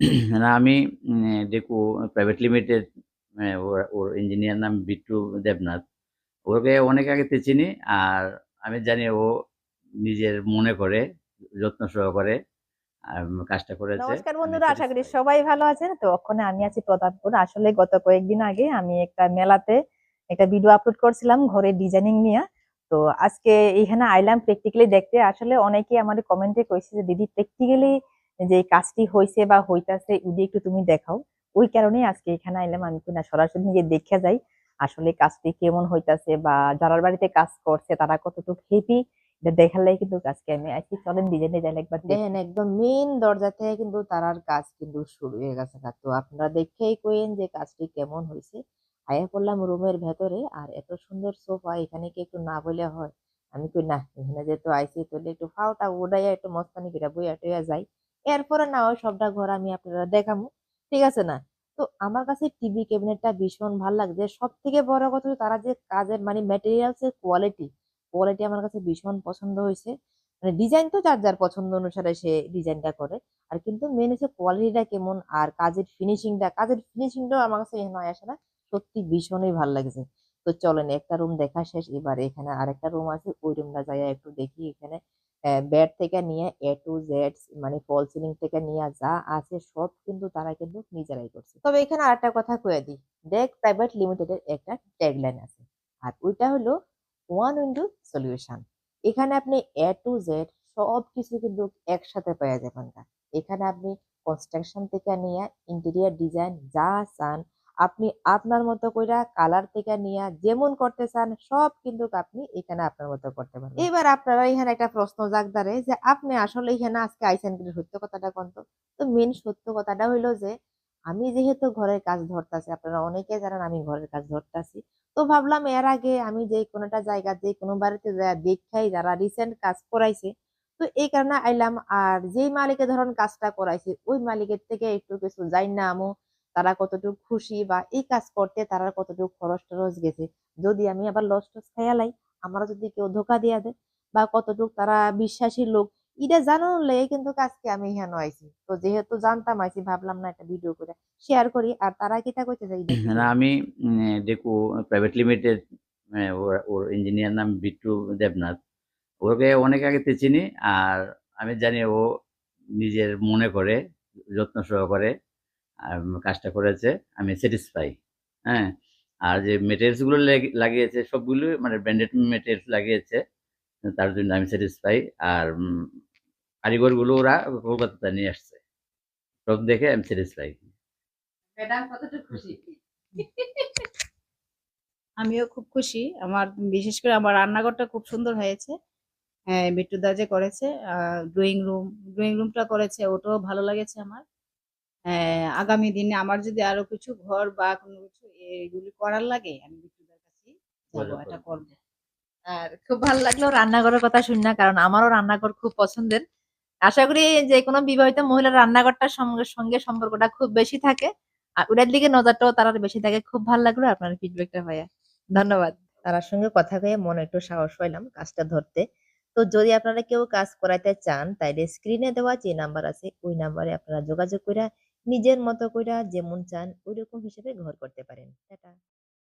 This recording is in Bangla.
না আমি ডেকু প্রাইভেট লিমিটেড ওর ওর ইঞ্জিনিয়ার নাম বিট্টু দেবনাথ। ওকে অনেক আগেতে চিনি আর আমি জানি ও নিজের মনে করে যত্ন সহকারে কাজটা করেছে। নমস্কার বন্ধুরা আশা করি সবাই ভালো আছেন। তো ওখানে আমি আছি প্রতাপপুর। আসলে গত কয়েকদিন আগে আমি একটা মেলাতে একটা ভিডিও আপলোড করছিলাম ঘরের ডিজাইনিং নিয়ে। তো আজকে এখানে আইলাম প্র্যাকটিক্যালি দেখতে। আসলে অনেকেই আমার কমেন্টে কইছে যে দিদি প্র্যাকটিক্যালি যে কাজটি হয়েছে বা হইতাছে ওদি একটু তুমি দেখাও। ওই কারণেই আজকে এখানে আইলাম আমি কিনা সরাসরি নিজে দেখে যাই আসলে কাজটি কেমন হইতাছে বা যারার বাড়িতে কাজ করছে তারা কতটুকু হেপি দেখালেই কিন্তু আমি একদম কিন্তু তারার কাজ কিন্তু শুরু হয়ে গেছে তো আপনারা দেখেই যে কাজটি কেমন হয়েছে রুমের ভেতরে আর এত সুন্দর সোফা, এখানে কি একটু না বলে হয়? আমি কই না এখানে যেহেতু আইসি তাহলে একটু ফাওটা উড়াইয়া একটু মস্তানি করে বইয়া টইয়া যাই। এরপরে না ওই সবটা ঘর আমি আপনারা দেখামু, ঠিক আছে না? তো আমার কাছে টিভি ক্যাবিনেটটা ভীষণ ভালো লাগছে সব থেকে বড় কথা তারা যে কাজের মানে ম্যাটেরিয়ালস এর কোয়ালিটি কোয়ালিটি আমার কাছে ভীষণ পছন্দ হয়েছে। মানে ডিজাইন তো যার যার পছন্দ অনুসারে সে ডিজাইনটা করে। আর কিন্তু মেন হচ্ছে কোয়ালিটিটা কেমন আর কাজের ফিনিশিংটা কাজের ফিনিশিংটাও আমার কাছে এখানে আসে না। সত্যি ভীষণই ভালো লাগছে। তো চলেন একটা রুম দেখা শেষ, এবার এখানে আরেকটা রুম আছে, ওই রুমটা যাই একটু দেখি এখানে বেড থেকে নিয়ে এ টু জেড মানে ফল সিলিং থেকে নিয়ে যা আছে সব কিন্তু তারা কিন্তু নিজেরাই করছে। তবে এখানে আরেকটা কথা কয়ে দিই। ডেক প্রাইভেট লিমিটেডের একটা ট্যাগলাইন আছে। আর ওইটা হলো ওয়ান উইন্ডো সলিউশন এখানে আপনি এ টু জেড সব কিছু কিন্তু একসাথে পাওয়া যাবেন না এখানে আপনি কনস্ট্রাকশন থেকে নিয়ে ইন্টেরিয়ার ডিজাইন যা চান আপনি আপনার মতো কইরা কালার থেকে নিয়ে যেমন করতে চান, সব কিন্তু আপনি এখানে আপনার মতো করতে পারেন এবার আপনারা এখানে একটা প্রশ্ন জাগদারে যে, আপনি আসলে এখানে আজকে আইসেন কিন্তু সত্য কথাটা কোন তো? মেন সত্য কথাটা হইল যে, আমি যেহেতু ঘরের কাজ ধরতেছি, আপনারা অনেকে জানেন আমি ঘরের কাজ ধরতাছি। তো ভাবলাম এর আগে আমি যে কোনোটা জায়গা, যে কোনো বাড়িতে যা দেখাই যারা রিসেন্ট কাজ করাইছে, তো এই কারণে আইলাম। আর যেই মালিকের ধরুন কাজটা করাইছে, ওই মালিকের থেকে একটু কিছু যাই না আমো। তারা কতটুকু খুশি বা এই কাজ করতে তারা কতটুকু খরচ টরচ গেছে? যদি আমি আবার লস টস খাইয়ালাই আমারও যদি কেউ ধোকা দিয়া দেয় বা কতটুকু তারা বিশ্বাসী লোক এটা জানানোর লেগে কিন্তু কাজকে আমি এখানে আইছি। তো যেহেতু জানতাম আইছি ভাবলাম না একটা ভিডিও করে শেয়ার করি। আর তারা কিটা কইতে চাই না আমি ডেকু প্রাইভেট লিমিটেড ওর ইঞ্জিনিয়ার নাম বিট্টু দেবনাথ। ওকে অনেক আগেতে চিনি আর আমি জানি ও নিজের মনে করে যত্ন সহকারে কাজটা করেছে আমি স্যাটিসফাই হ্যাঁ? আর যে মেটেরিয়ালসগুলো লেগ- লাগিয়েছে সবগুলো মানে ব্র্যান্ডেড মেটেরিয়ালস লাগিয়েছে তার জন্য আমি স্যাটিসফাই আর কারিগরগুলো ওরা কলকাতাতে নিয়ে আসছে। সব দেখে আমি স্যাটিসফাই ম্যাডাম কতটুকু খুশি? আমিও খুব খুশি। আমার বিশেষ করে আমার রান্নাঘরটা খুব সুন্দর হয়েছে। হ্যাঁ বিট্টুদা যে করেছে ড্রয়িং রুম ড্রয়িং রুমটা করেছে ওটাও ভালো লেগেছে আমার। হ্যাঁ, আগামী দিনে আমার যদি আরও কিছু ঘর বা কোনো কিছু এগুলি করার লাগে আমি কাছেই যাব এটা করব। করব। আর খুব ভালো লাগল রান্নাঘরের কথা শুনি না কারণ আমারও রান্নাঘর খুব পছন্দের। আশা করি যে কোনো বিবাহিত মহিলার রান্নাঘরটার সঙ্গে সঙ্গে সম্পর্কটা খুব বেশি থাকে। আর ওটার দিকে নজরটাও তার বেশি থাকে। খুব ভালো লাগল আপনার ফিডব্যাকটা ভাইয়া ধন্যবাদ। তার সঙ্গে কথা কয়ে মনে একটু সাহস পাইলাম কাজটা ধরতে। তো যদি আপনারা কেউ কাজ করাইতে চান তাইলে স্ক্রিনে দেওয়া যে নাম্বার আছে ওই নাম্বারে আপনারা যোগাযোগ করে নিজের মতো করে যেমন চান ওই রকম হিসেবে ঘর করতে পারেন। টাটা।